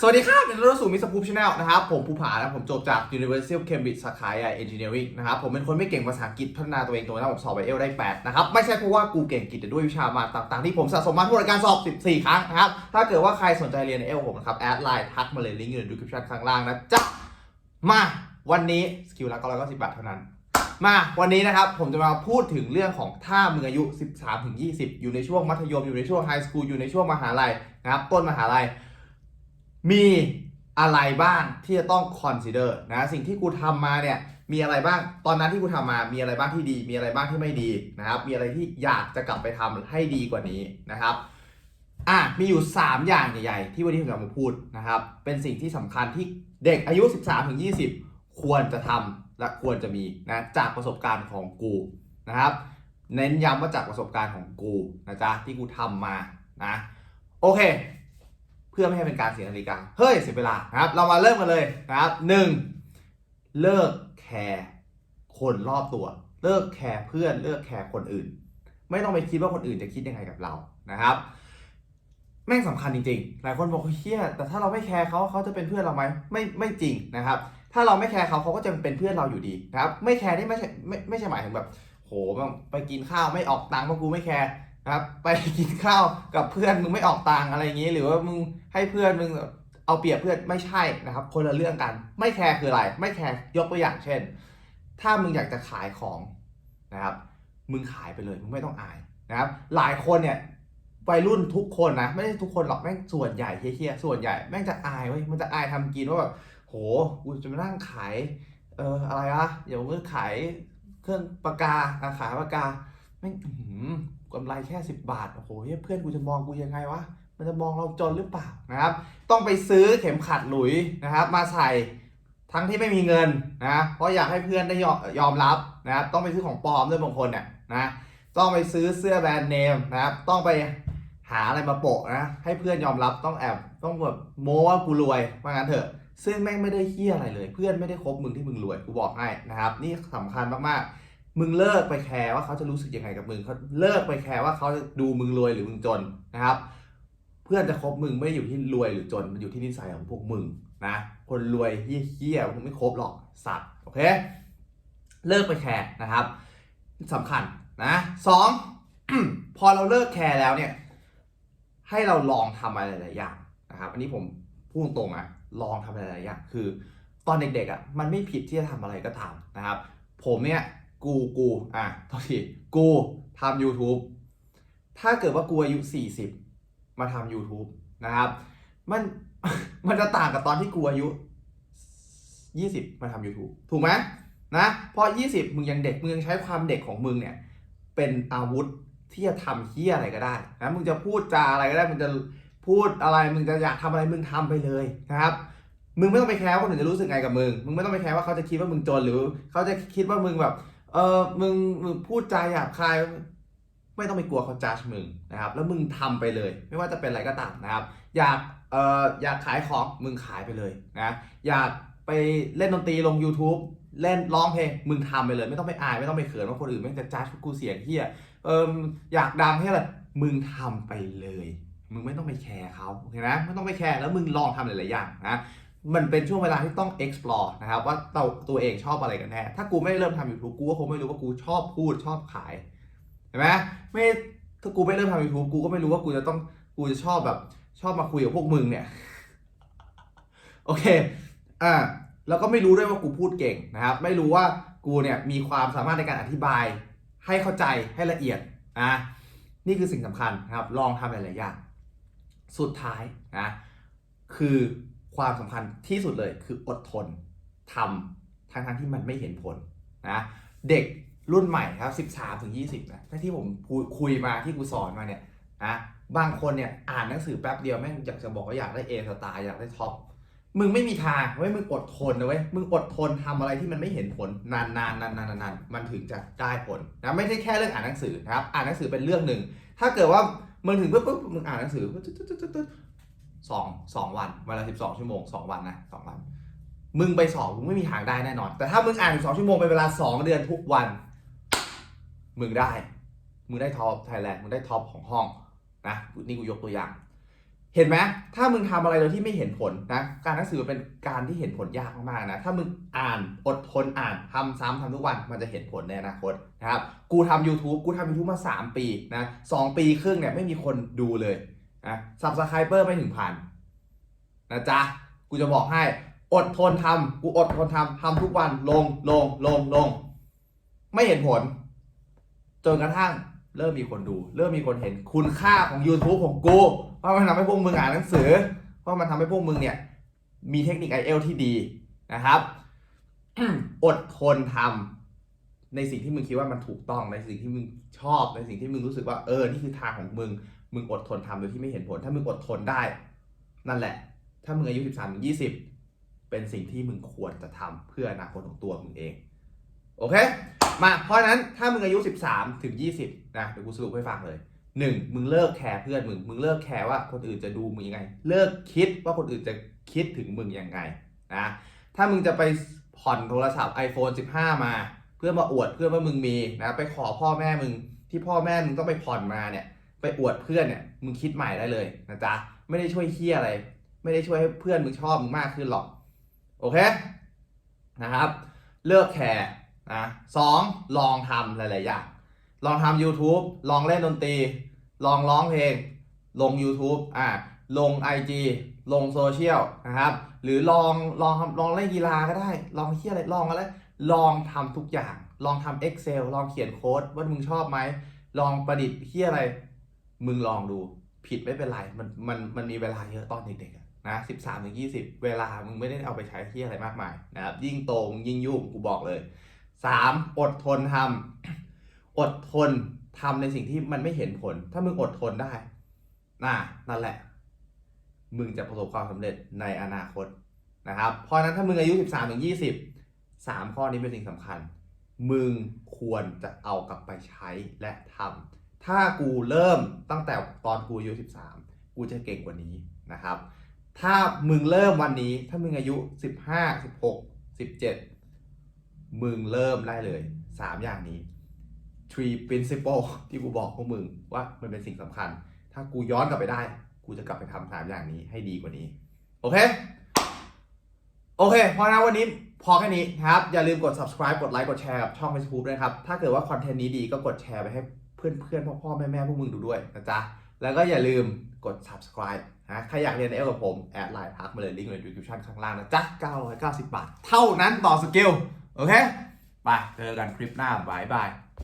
สวัสดีครับเป็นรถสู่มิสพูชาแนลนะครับ ผมภูผานะผมจบจาก University of Cambridge สาขา AI Engineering นะครับ ผมเป็นคนไม่เก่งภาษาอังกฤษพัฒนาตัวเองตัวนั้นผมสอบไปเอลได้ 8 นะครับ ไม่ใช่เพราะว่ากูเก่งอังกฤษแต่ด้วยวิชามาต่างๆ ที่ผมสะสมมาทั่วการสอบ 14 ครั้งนะครับ ถ้าเกิดว่าใครสนใจเรียนเอลผมนะครับ แอดไลน์ทักมาเลยลิงก์อยู่ใน description ข้างล่างนะจ๊ะมาวันนี้สกิลละก็ร้อยก็สิบบาทเท่านั้นมาวันนี้นะครับ ผมจะมาพูดถึงเรื่องของถ้ามึงอายุ 13-20 อยู่ในช่วงมัธยมอยู่ในช่วงไฮสคูลอยู่ในช่วงมหาลัยนะครับต้นมหาลัย มีอะไรบ้างที่จะต้อง consider นะสิ่งที่กูทำมาเนี่ยมีอะไรบ้างตอนนั้นที่กูทำมามีอะไรบ้างที่ดี มีอะไรบ้างที่ไม่ดีนะครับมีอะไรที่อยากจะกลับไปทำให้ดีกว่านี้นะครับอะมีอยู่ 3 อย่างใหญ่ๆ ที่วันนี้ผมจะมาพูดนะครับเป็นสิ่งที่สำคัญที่เด็กอายุ 13-20 ควรจะทำและควรจะมีนะจากประสบการณ์ของกูนะครับเน้นย้ำว่าจากประสบการณ์ของกูนะจ๊ะที่กูทำมานะโอเค พื่อไม่ให้เป็นการเสียนาฬิกา เฮ้ยเสียเวลานะครับ เรามาเริ่มกันเลยนะครับหนึ่งเลิกแคร์คนรอบตัว เลิกแคร์เพื่อน เลิกแคร์คนอื่น ไม่ต้องไปคิดว่าคนอื่นจะคิดยังไงกับเรานะครับ แม่งสำคัญจริงๆ หลายคนบอกเฮียแต่ถ้าเราไม่แคร์เขาเขาจะเป็นเพื่อนเราไหมไม่ไม่จริงนะครับ ถ้าเราไม่แคร์เขาเขาก็จะเป็นเพื่อนเราอยู่ดีนะครับ ไม่แคร์นี่ไม่ใช่ไม่ไม่ใช่หมายถึงแบบ โหไปกินข้าวไม่ออกตังค์เพราะกูไม่แคร์ ครับไปกินข้าวกับเพื่อนมึงไม่ออกตังอะไรอย่างงี้หรือว่ามึงให้เพื่อนมึงเอาเปรียบเพื่อนไม่ใช่นะครับ คนละเรื่องกัน ไม่แคร์คืออะไร ไม่แคร์ยกตัวอย่างเช่น ถ้ามึงอยากจะขายของนะครับ มึงขายไปเลยมึงไม่ต้องอายนะครับ หลายคนเนี่ยวัยรุ่นทุกคนนะไม่ใช่ทุกคนหรอกแม่งส่วนใหญ่เฮี้ยส่วนใหญ่แม่งจะอายเว้ยมันจะอายทำกินว่าแบบโหกูจะมานั่งขายเอออะไรอะเดี๋ยวมึงขายเครื่องปากกาขายปากกาแม่ง กำไรแค่สิบบาท โอ้โหเพื่อนกูจะมองกูยังไงวะ มันจะมองเราจนหรือเปล่านะครับ ต้องไปซื้อเข็มขัดหลุยนะครับ มาใส่ทั้งที่ไม่มีเงินนะ เพราะอยากให้เพื่อนได้ยอมยอมรับนะครับ ต้องไปซื้อของปลอมด้วยบางคนเนี่ยนะ ต้องไปซื้อเสื้อแบรนด์เนมนะครับ ต้องไปหาอะไรมาโปะนะ ให้เพื่อนยอมรับต้องแอบต้องแบบโม้ว่ากูรวยว่างั้นเถอะ ซึ่งแม่งไม่ได้เฮี้ยอะไรเลย เพื่อนไม่ได้คบมึงที่มึงรวย กูบอกให้นะครับ นี่สำคัญมากๆ มึงเลิกไปแคร์ว่าเขาจะรู้สึกยังไงกับมึงเขาเลิกไปแคร์ว่าเขาจะดูมึงรวยหรือมึงจนนะครับ เพื่อนจะคบมึงไม่อยู่ที่รวยหรือจนมันอยู่ที่นิสัยของพวกมึงนะคนรวยเฮี้ยๆมึงไม่คบหรอกสัตว์โอเคเลิกไปแคร์นะครับสำคัญนะสองพอเราเลิกแคร์แล้วเนี่ยให้เราลองทำอะไรหลายอย่างนะครับอันนี้ผมพูดตรงๆนะลองทำอะไรหลายอย่างคือ ตอนเด็กๆอะมันไม่ผิดที่จะทำอะไรก็ทำนะครับ ผมเนี่ย กูกูอะโทษทีกูทำ YouTube ถ้าเกิดว่ากูอายุ 40 มาทำ YouTube นะครับมันมันจะต่างกับตอนที่กูอายุ 20 มาทำ YouTube ถูกไหมนะเพราะ 20 มึงยังเด็กมึงยังใช้ความเด็กของมึงเนี่ย เป็นอาวุธที่จะทำเฮี้ยอะไรก็ได้นะมึงจะพูดจาอะไรก็ได้มึงจะพูดอะไรมึงจะอยากทำอะไรมึงทำไปเลยนะครับ มึงไม่ต้องไปแคร์ว่าคนอื่นจะรู้สึกไงกับมึง มึงไม่ต้องไปแคร์ว่าเขาจะคิดว่ามึงจนหรือ เขาจะคิดว่ามึงแบบ เออมึงมึงพูดจาหยาบคายไม่ต้องไปกลัวเขาจ้ามึงนะครับ แล้วมึงทำไปเลย ไม่ว่าจะเป็นอะไรก็ตามนะครับ อยากเอ่ออยากขายของมึงขายไปเลยนะอยากไปเล่นดนตรีลง YouTube เล่นร้องเพลงมึงทำไปเลย ไม่ต้องไปอายไม่ต้องไปเขินว่าคนอื่นไม่จะจ้ากูเสียงเฮียเอออยากดังให้อะไรมึงทำไปเลย มึงไม่ต้องไปแคร์เขาโอเคนะไม่ต้องไปแคร์แล้วมึงลองทำหลายๆอย่างนะ มันเป็นช่วงเวลาที่ต้อง explore นะครับ ว่าตัวตัวเองชอบอะไรกันแน่ ถ้ากูไม่เริ่มทำ YouTube กูก็คงไม่รู้ว่ากูชอบพูดชอบขายเห็นไหมไม่ถ้ากูไม่เริ่มทำ YouTube กูก็ไม่รู้ว่ากูจะต้องกูจะชอบแบบชอบมาคุยกับพวกมึงเนี่ยโอเคอ่าแล้วก็ไม่รู้ด้วยว่ากูพูดเก่งนะครับ ไม่รู้ว่ากูเนี่ยมีความสามารถในการอธิบาย ให้เข้าใจให้ละเอียดอะนี่คือสิ่งสำคัญนะครับ ลองทำหลายๆอย่างสุดท้ายนะคือ ความสำคัญที่สุดเลยคืออดทนทำทั้งทั้งที่มันไม่เห็นผลนะเด็กรุ่นใหม่ครับ 13ถึง20นะที่ผมคุยมาที่กูสอนมาเนี่ยนะบางคนเนี่ยอ่านหนังสือแป๊บเดียวแม่งอยากจะบอกว่าอยากได้เอสตาร์อยากได้ท็อปมึงไม่มีทางเว้ยมึงอดทนนะเว้ยมึงอดทนทำอะไรที่มันไม่เห็นผลนานๆนานๆนานๆมันถึงจะได้ผลนะไม่ใช่แค่เรื่องอ่านหนังสือนะครับอ่านหนังสือเป็นเรื่องหนึ่งถ้าเกิดว่ามึงถึงปุ๊บปุ๊บมึงอ่านหนังสือ สองสองวันวันละสิบสองชั่วโมงสองวันนะสองวัน มึงไปสองมึงไม่มีทางได้แน่นอน แต่ถ้ามึงอ่านสองชั่วโมงเป็นเวลาสองเดือนทุกวัน มึงได้ มึงได้ท็อปไทยแลนด์มึงได้ท็อปของห้องนะนี่กูยกตัวอย่าง เห็นไหมถ้ามึงทำอะไรโดยที่ไม่เห็นผลนะการหนังสือเป็นการที่เห็นผลยากมากๆนะถ้ามึงอ่านอดทนอ่านทำซ้ำทำทุกวันมันจะเห็นผลในอนาคตนะครับกูทำ YouTube กูทำ YouTube มา 3 ปีนะสองปีครึ่งเนี่ยไม่มีคนดูเลย นะซับสไครเปอร์ไม่ถึงพันนะจ๊ะ กูจะบอกให้ อดทนทำกูอดทนทำทำทุกวันลงลงลงลง ไม่เห็นผล จนกระทั่งเริ่มมีคนดู เริ่มมีคนเห็นคุณค่าของ YouTube ของกูว่าะมันทำให้พวกมึงอ่านหนังสือ เพราะมันทำให้พวกมึงเนี่ย มีเทคนิค i อเอลที่ดีนะครับ อดทนทำ ในสิ่งที่มึงคิดว่ามันถูกต้องในสิ่งที่มึงชอบในสิ่งที่มึงรู้สึกว่าเออนี่คือทางของมึงมึงอดทนทำโดยที่ไม่เห็นผล ถ้ามึงอดทนได้ นั่นแหละ ถ้ามึงอายุ 13ถึง20 เป็นสิ่งที่มึงควรจะทำเพื่ออนาคตของตัวมึงเอง โอเค มาเพราะฉะนั้นถ้ามึงอายุ 13ถึง20นะเดี๋ยวกูสรุปให้ฟังเลย 1. มึงเลิกแคร์เพื่อนมึง มึงเลิกแคร์ว่าคนอื่นจะดูมึงยังไง เลิกคิดว่าคนอื่นจะคิดถึงมึงยังไงนะถ้ามึงจะไปผ่อนโทรศัพท์ iPhone 15 มา เพื่อมาอวดเพื่อนว่ามึงมีนะไปขอพ่อแม่มึงที่พ่อแม่มึงต้องไปผ่อนมาเนี่ย ไปอวดเพื่อนเนี่ยมึงคิดใหม่ได้เลยนะจ๊ะไม่ได้ช่วยเฮียอะไร ไม่ได้ช่วยให้เพื่อนมึงชอบมึงมากขึ้นหรอกโอเคนะครับ เลิกแคร์นะสองลองทำหลายๆอย่างลองทำ YouTube ลองเล่นดนตรี ลองร้องเพลง ลง YouTube อ่าลง IG ลงโซเชียลนะครับ หรือลองลองลองเล่นกีฬาก็ได้ ลองเที่ยอะไร ลองอะไร ลองทำทุกอย่าง ลองทำ Excel ลองเขียนโค้ดว่ามึงชอบไหม ลองประดิษฐ์ที่อะไร มึงลองดู ผิดไม่เป็นไร มัน มัน มันมีเวลาเยอะตอนเด็กๆนะสิบสามถึงยี่สิบเวลา มึงไม่ได้เอาไปใช้ที่อะไรมากมายนะครับ ยิ่งโตมึงยิ่งยุ่ง กูบอกเลยสามอดทนทำอดทนทำในสิ่งที่มันไม่เห็นผล ถ้ามึงอดทนได้น่ะนั่นแหละ มึงจะประสบความสำเร็จในอนาคตนะครับ เพราะนั้นถ้ามึงอายุ 13ถึง20 3 ข้อนี้เป็นสิ่งสำคัญ มึงควรจะเอากลับไปใช้และทำถ้ากูเริ่มตั้งแต่ตอนกูอายุ 13 กูจะเก่งกว่านี้นะครับ ถ้ามึงเริ่มวันนี้ ถ้ามึงอายุ 15 16 17 มึงเริ่มได้เลย 3 อย่างนี้ three principle ที่กูบอกพวกมึงว่ามันเป็นสิ่งสำคัญ ถ้ากูย้อนกลับไปได้ กูจะกลับไปทำสามอย่างนี้ให้ดีกว่านี้ โอเค โอเค เพราะฉะนั้นวันนี้ พอแค่นี้นะครับ อย่าลืมกด subscribe กดไลค์กดแชร์กับช่อง Facebook ด้วยนะครับ ถ้าเกิดว่าคอนเทนต์นี้ดีก็กดแชร์ไปให้เพื่อนเพื่อนพ่อพ่อแม่แม่พวกมึงดูด้วยนะจ๊ะ แล้วก็อย่าลืมกด subscribe นะใครอยากเรียนเอลกับผมแอดไลน์ทักมาเลยลิงก์ใน description ข้างล่างนะจ๊ะ 990 บาท เท่านั้นต่อสกิล โอเค ไปเจอกันคลิปหน้าบายบาย